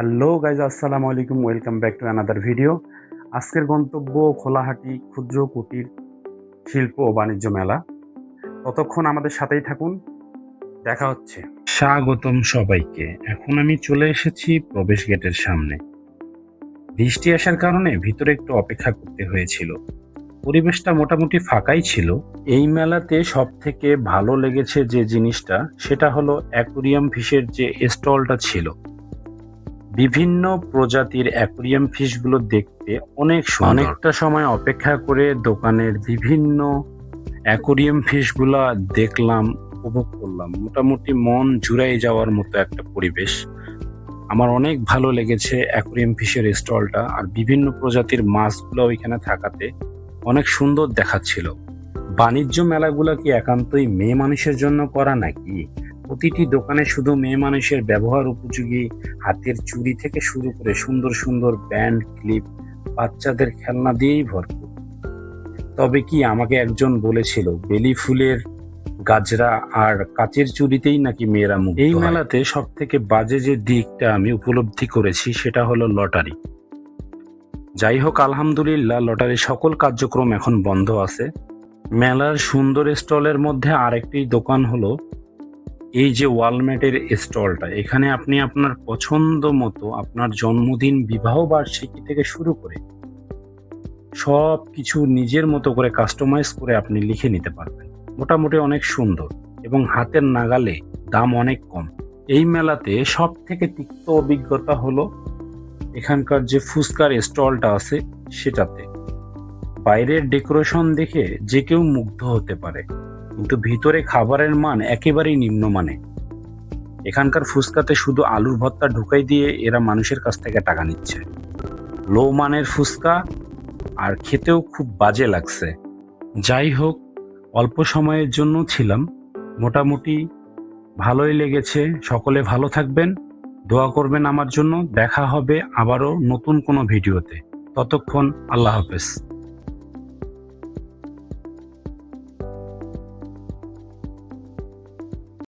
Hello guys, আসসালামু আলাইকুম, welcome back to another video আজকের গন্তব্য খোলাহাটি ক্ষুদ্র কুটির শিল্প ও বাণিজ্য মেলা। ততক্ষণ আমাদের সাথেই থাকুন, দেখা হচ্ছে। স্বাগতম সবাইকে। এখন আমি চলে এসেছি প্রবেশ গেটের সামনে। বৃষ্টি আসার কারণে ভিতরে একটু অপেক্ষা করতে হয়েছিল। পরিবেশটা মোটামুটি ফাঁকাই ছিল। এই মেলাতে সব থেকে ভালো লেগেছে যে জিনিসটা, সেটা হলো অ্যাকুরিয়াম ফিশের যে স্টলটা ছিল বিভিন্ন প্রজাতির অ্যাকুরিয়াম ফিশগুলো দেখতে অনেক অনেকটা সময় অপেক্ষা করে দোকানের বিভিন্ন অ্যাকুরিয়াম ফিশগুলো দেখলাম উপভোগ করলাম। মোটামুটি মন জুড়াই যাওয়ার মতো একটা পরিবেশ। আমার অনেক ভালো লেগেছে অ্যাকুরিয়াম ফিশের স্টলটা আর বিভিন্ন প্রজাতির মাছগুলো ওইখানে থাকাতে। অনেক সুন্দর দেখাচ্ছিল। বাণিজ্য মেলাগুলো কি একান্তই মেয়ে মানুষের জন্য করা নাকি? প্রতিটি দোকানে শুধু মেয়ে মানুষের ব্যবহার উপযোগী হাতের চুড়ি থেকে শুরু করে সুন্দর সুন্দর ব্যান্ড, ক্লিপ বাচ্চাদের খেলনা দিয়েই ভরপুর। তবে কি আমাকে একজন বলেছিল, বেলি ফুলের গাজরা আর কাচের চুড়িতেই নাকি মেয়েরা মুখ এই মেলাতে সব থেকে বাজে যে দিকটা আমি উপলব্ধি করেছি সেটা হলো লটারি। যাই হোক, আলহামদুলিল্লাহ লটারির সকল কার্যক্রম এখন বন্ধ আছে। মেলার সুন্দর স্টলের মধ্যে আরেকটি দোকান হলো এই যে ওয়ালমেটের স্টলটা, এখানে আপনি আপনার পছন্দ মতো আপনার জন্মদিন, বিবাহ বার্ষিকী থেকে শুরু করে সব কিছু নিজের মতো করে কাস্টমাইজ করে আপনি লিখে নিতে পারবেন। মোটামুটি অনেক সুন্দর এবং হাতের নাগালে দাম অনেক কম। এই মেলাতে সব থেকে তিক্ত অভিজ্ঞতা হলো এখানকার যে ফুচকার স্টলটা আছে সেটাতে। বাইরের ডেকোরেশন দেখে যে কেউ মুগ্ধ হতে পারে। কিন্তু ভিতরে খাবারের মান একেবারেই নিম্নমানে। এখানকার ফুচকাতে শুধু আলুর ভর্তা ঢুকাই দিয়ে এরা মানুষের কাছ থেকে টাকা নিচ্ছে। লো মানের ফুচকা আর খেতেও খুব বাজে লাগছে। যাই হোক, অল্প সময়ের জন্য ছিলাম। মোটামুটি ভালোই লেগেছে। সকলে ভালো থাকবেন। দোয়া করবেন আমার জন্য। দেখা হবে আবারও নতুন কোনো ভিডিওতে। ততক্ষণ আল্লাহ হাফেজ।